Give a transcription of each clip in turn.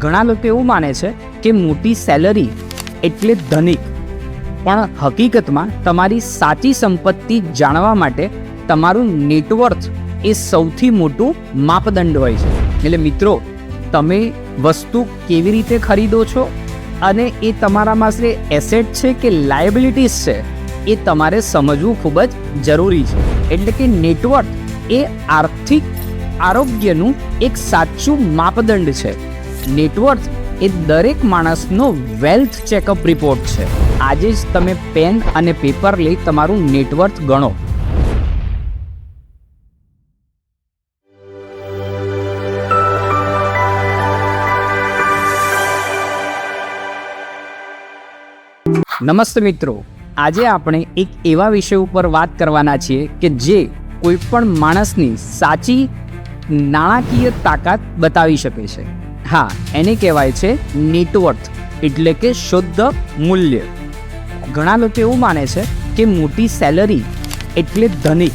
ઘણા લોકો એવું માને છે કે મોટી સેલરી એટલે ધનિક. પણ હકીકતમાં તમારી સાચી સંપત્તિ જાણવા માટે તમારું નેટવર્થ એ સૌથી મોટું માપદંડ હોય છે. એટલે મિત્રો, તમે વસ્તુ કેવી રીતે ખરીદો છો અને એ તમારા પાસે એસેટ છે કે લાયબિલિટીઝ છે, એ તમારે સમજવું ખૂબ જ જરૂરી છે. એટલે કે નેટવર્ક એ આર્થિક આરોગ્યનું એક સાચું માપદંડ છે. નેટવર્ક એ દરેક માણસનો વેલ્થ ચેકઅપ રિપોર્ટ છે. આજે જ તમે પેન અને પેપર લઈ તમારું નેટવર્ક ગણો. નમસ્તે મિત્રો. આજે આપણે એક એવા વિષય ઉપર વાત કરવાના છીએ કે જે કોઈ પણ માણસની સાચી નાણાકીય તાકાત બતાવી શકે છે. હા, એને કહેવાય છે નેટવર્થ એટલે કે શુદ્ધ મૂલ્ય. ઘણા લોકો એવું માને છે કે મોટી સેલરી એટલે ધનિક.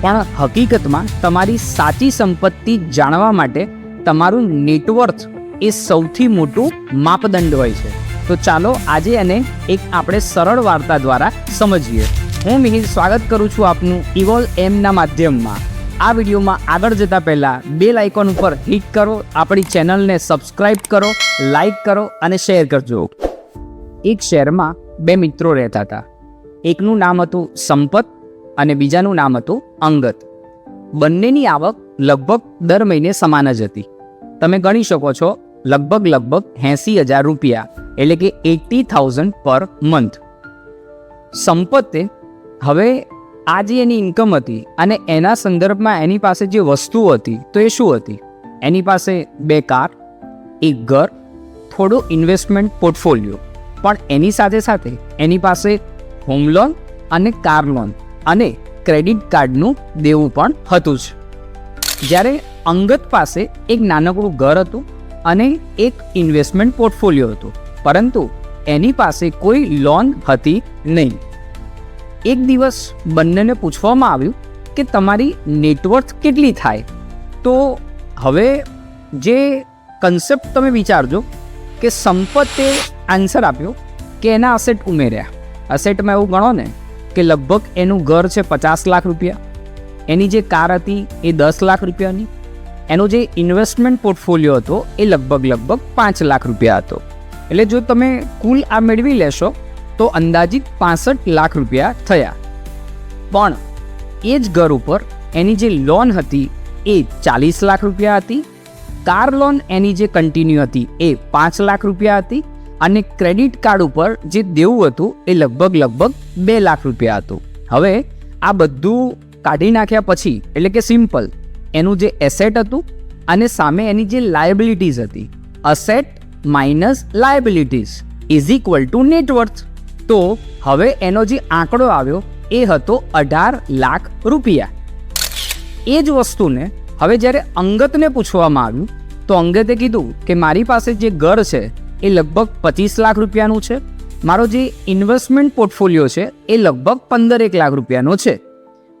પણ હકીકતમાં તમારી સાચી સંપત્તિ જાણવા માટે તમારું નેટવર્થ એ સૌથી મોટું માપદંડ હોય છે. તો ચાલો આજે એને એક આપણે સરળ વાર્તા દ્વારા સમજીએ. હું મિહિર, સ્વાગત કરું છું આપનું ઇવોલ એમના માધ્યમમાં. આ વિડીયોમાં આગળ જતા પહેલાં બે લાઇકોન ઉપર હિટ કરો, આપણી ચેનલને સબસ્ક્રાઇબ કરો, લાઇક કરો અને શેર કરજો. એક શહેરમાં બે મિત્રો રહેતા હતા. એકનું નામ હતું સંપત અને બીજાનું નામ હતું અંગત. બંનેની આવક લગભગ દર મહિને સમાન જ હતી. તમે ગણી શકો છો, લગભગ લગભગ એંસી હજાર રૂપિયા, એટલે કે એટી થાઉઝન્ડ પર મંથ. સંપત્તે હવે આ જે એની ઇન્કમ હતી અને એના સંદર્ભમાં એની પાસે જે વસ્તુ હતી, તો એ શું હતી? એની પાસે બે કાર, એક ઘર, થોડો ઇન્વેસ્ટમેન્ટ પોર્ટફોલિયો પણ એની સાથે સાથે એની પાસે હોમ લોન અને કાર લોન અને ક્રેડિટ કાર્ડનું દેવું પણ હતું જ. જ્યારે અંગત પાસે એક નાનકડું ઘર હતું અને એક ઇન્વેસ્ટમેન્ટ પોર્ટફોલિયો હતું, પરંતુ એની પાસે કોઈ લોન હતી નહીં. એક દિવસ બંનેને પૂછવામાં આવ્યું કે તમારી નેટવર્થ કેટલી થાય? તો હવે જે કન્સેપ્ટ તમે વિચારજો કે સંપતે આન્સર આપ્યો કે એના અસેટ ઉમેર્યા. અસેટમાં એવું ગણો ને કે લગભગ એનું ઘર છે પચાસ લાખ રૂપિયા. એની જે કાર હતી એ દસ લાખ રૂપિયાની. એનો જે ઇન્વેસ્ટમેન્ટ પોર્ટફોલિયો હતો એ લગભગ લગભગ પાંચ લાખ રૂપિયા હતો. એટલે જો તમે કુલ આ મેળવી લેશો તો અંદાજિત પાસઠ લાખ રૂપિયા થયા. પણ એ જ ઘર ઉપર એની જે લોન હતી એ ચાલીસ લાખ રૂપિયા હતી. કાર લોન એની જે કન્ટિન્યુ હતી એ પાંચ લાખ રૂપિયા હતી અને ક્રેડિટ કાર્ડ ઉપર જે દેવું હતું એ લગભગ લગભગ બે લાખ રૂપિયા હતું. હવે આ બધું કાઢી નાખ્યા પછી, એટલે કે સિમ્પલ એનું જે એસેટ હતું અને સામે એની જે લાયબિલિટીઝ હતી. Asset minus liabilities is equal to net worth તો હવે એનો જે આંકડો આવ્યો એ હતો અઢાર લાખ રૂપિયા. એ જ વસ્તુને હવે જ્યારે અંગતને પૂછવામાં આવ્યું, તો અંગતે કીધું કે મારી પાસે જે ઘર છે એ લગભગ પચીસ લાખ રૂપિયાનું છે. મારો જે ઇન્વેસ્ટમેન્ટ પોર્ટફોલિયો છે એ લગભગ પંદરેક લાખ રૂપિયાનો છે.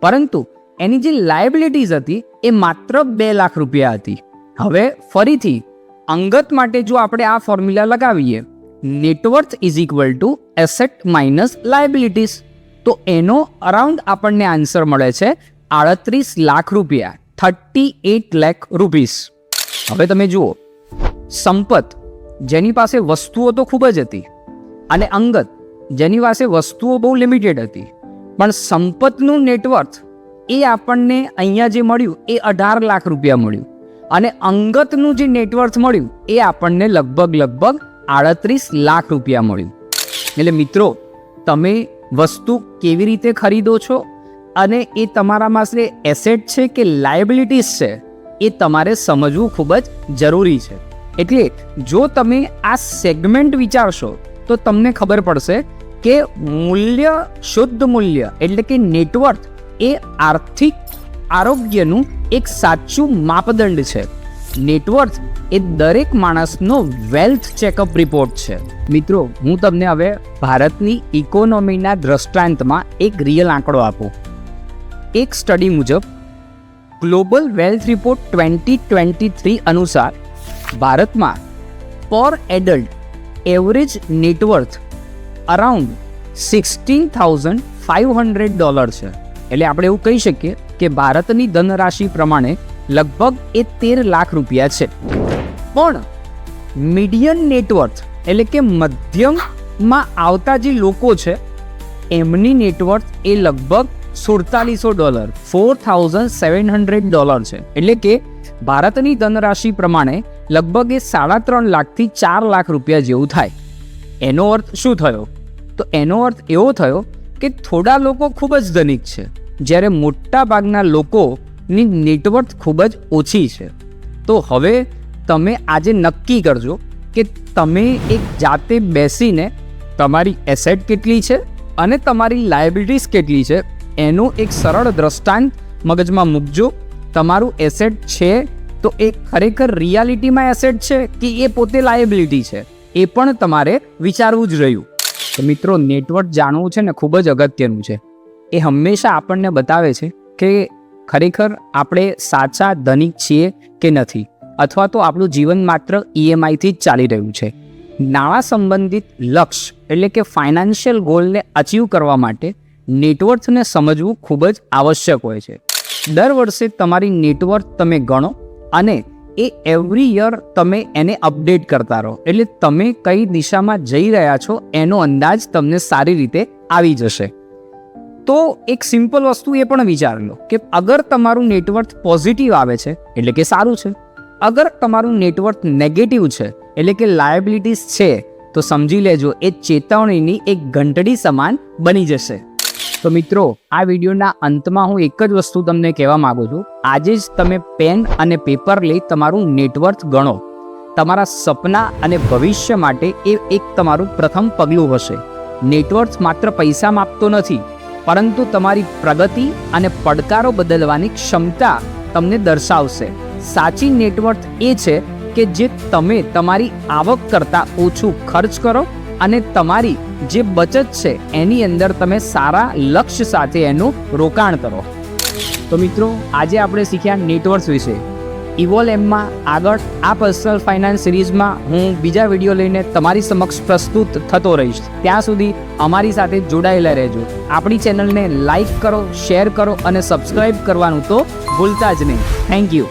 પરંતુ એની જે લાયબિલિટીઝ હતી એ માત્ર બે લાખ રૂપિયા હતી. હવે ફરીથી અંગત માટે જો આપણે આ ફોર્મ્યુલા લગાવીએ net worth is equal to asset minus liabilities તો એનો અરાઉન્ડ આપણને આન્સર મળે છે આડત્રીસ લાખ રૂપિયા થર્ટી એટ લેખ રૂપીસ. હવે તમે જુઓ, સંપત જેની પાસે વસ્તુઓ તો ખૂબ જ હતી અને અંગત જેની પાસે વસ્તુઓ બહુ લિમિટેડ હતી. પણ સંપતનું નેટવર્થ એ આપણને અહીંયા જે મળ્યું એ અઢાર લાખ રૂપિયા મળ્યું અને અંગતનું જે નેટવર્થ મળ્યું એ આપણને લગભગ લગભગ આડત્રીસ લાખ રૂપિયા મળ્યું. એટલે મિત્રો, તમે વસ્તુ કેવી રીતે ખરીદો છો અને એ તમારા પાસે એસેટ છે કે લાયબિલિટીઝ છે, એ તમારે સમજવું ખૂબ જ જરૂરી છે. એટલે જો તમે આ સેગમેન્ટ વિચારશો, તો તમને ખબર પડશે કે મૂલ્ય, શુદ્ધ મૂલ્ય એટલે કે નેટવર્થ એ આર્થિક આરોગ્યનું એક સાચું માપદંડ છે. નેટવર્થ એ દરેક માણસનો વેલ્થ ચેકઅપ રિપોર્ટ છે. મિત્રો, હું તમને હવે ભારતની ઇકોનોમીના દ્રષ્ટાંતમાં એક રિયલ આંકડો આપું. એક સ્ટડી મુજબ global wealth report twenty twenty three અનુસાર ભારતમાં per adult average net worth around sixteen thousand five hundred dollar છે. એટલે આપણે એવું કહી શકીએ કે ભારતની ધનરાશિ પ્રમાણે લગભગ એ તેર લાખ રૂપિયા છે. પણ મીડિયન નેટવર્થ એટલે કે મધ્યમમાં આવતા જે લોકો છે, એમની નેટવર્થ એ લગભગ સુડતાલીસો dollar four thousand seven hundred dollar છે. એટલે કે ભારતની ધનરાશિ પ્રમાણે લગભગ એ સાડા ત્રણ લાખથી ચાર લાખ રૂપિયા જેવું થાય. એનો અર્થ શું થયો? તો એનો અર્થ એવો થયો કે થોડા લોકો ખૂબ જ ધનિક છે. જ્યારે મોટા ભાગના લોકોની નેટવર્થ ખૂબ જ ઓછી છે. તો હવે તમે આજે નક્કી કરજો કે તમે એક જાતે બેસીને તમારી એસેટ કેટલી છે અને તમારી લાયબિલિટીઝ કેટલી છે એનું એક સરળ દ્રષ્ટાંત મગજમાં મૂકજો. તમારું એસેટ છે તો એ ખરેખર રિયાલિટીમાં એસેટ છે કે એ પોતે લાયબિલિટી છે? એ પણ તમારે વિચારવું જ રહ્યું. તો મિત્રો નેટવર્ક જાણવું છે ને ખૂબ જ અગત્યનું છે. એ હંમેશા આપણને બતાવે છે કે ખરેખર આપણે સાચા ધનિક છીએ કે નથી? અથવા તો આપણું જીવન માત્ર ઈએમઆઈથી જ ચાલી રહ્યું છે? નાણાં સંબંધિત લક્ષ્ય એટલે કે ફાઇનાન્શિયલ ગોલને અચીવ કરવા માટે નેટવર્થને સમજવું ખૂબ જ આવશ્યક હોય છે. દર વર્ષે તમારી નેટવર્થ તમે ગણો અને એ એવરી યર તમે એને અપડેટ કરતા રહો. એટલે તમે કઈ દિશામાં જઈ રહ્યા છો એનો અંદાજ તમને સારી રીતે આવી જશે. તો એક સિમ્પલ વસ્તુ એ પણ વિચાર લો કે અગર તમારું નેટવર્થ પોઝિટિવ આવે છે, એટલે કે સારું છે. અગર તમારું નેટવર્થ નેગેટિવ છે, એટલે કે લાયબિલિટીઝ છે, તો સમજી લેજો એ ચેતવણીની એક ઘંટડી સમાન બની જશે. તો મિત્રો, આ વિડીયોના અંતમાં હું એક જ વસ્તુ તમને કહેવા માંગુ છું. આજે જ તમે પેન અને પેપર લઈ તમારું નેટવર્થ ગણો. તમારા સપના અને ભવિષ્ય માટે એ એક તમારું પ્રથમ પગલું હશે. નેટવર્થ માત્ર પૈસા માપતો નથી પરંતુ તમારી પ્રગતિ અને પડકારો બદલવાની ક્ષમતા તમને દર્શાવશે. સાચી નેટવર્થ એ છે કે જે તમે તમારી આવક કરતાં ઓછું ખર્ચ કરો અને તમારી જે બચત છે એની અંદર તમે સારા લક્ષ્ય સાથે એનું રોકાણ કરો. તો મિત્રો, આજે આપણે શીખ્યા નેટવર્ક્સ વિશે. ઇવોલ એમમાં આગળ આ પર્સનલ ફાઇનાન્સ સિરીઝમાં હું બીજા વીડિયો લઈને તમારી સમક્ષ પ્રસ્તુત થતો રહીશ. ત્યાં સુધી અમારી સાથે જોડાયેલા રહેજો. આપણી ચેનલને લાઈક કરો શેર કરો અને સબસ્ક્રાઈબ કરવાનું તો ભૂલતા જ નહીં. Thank you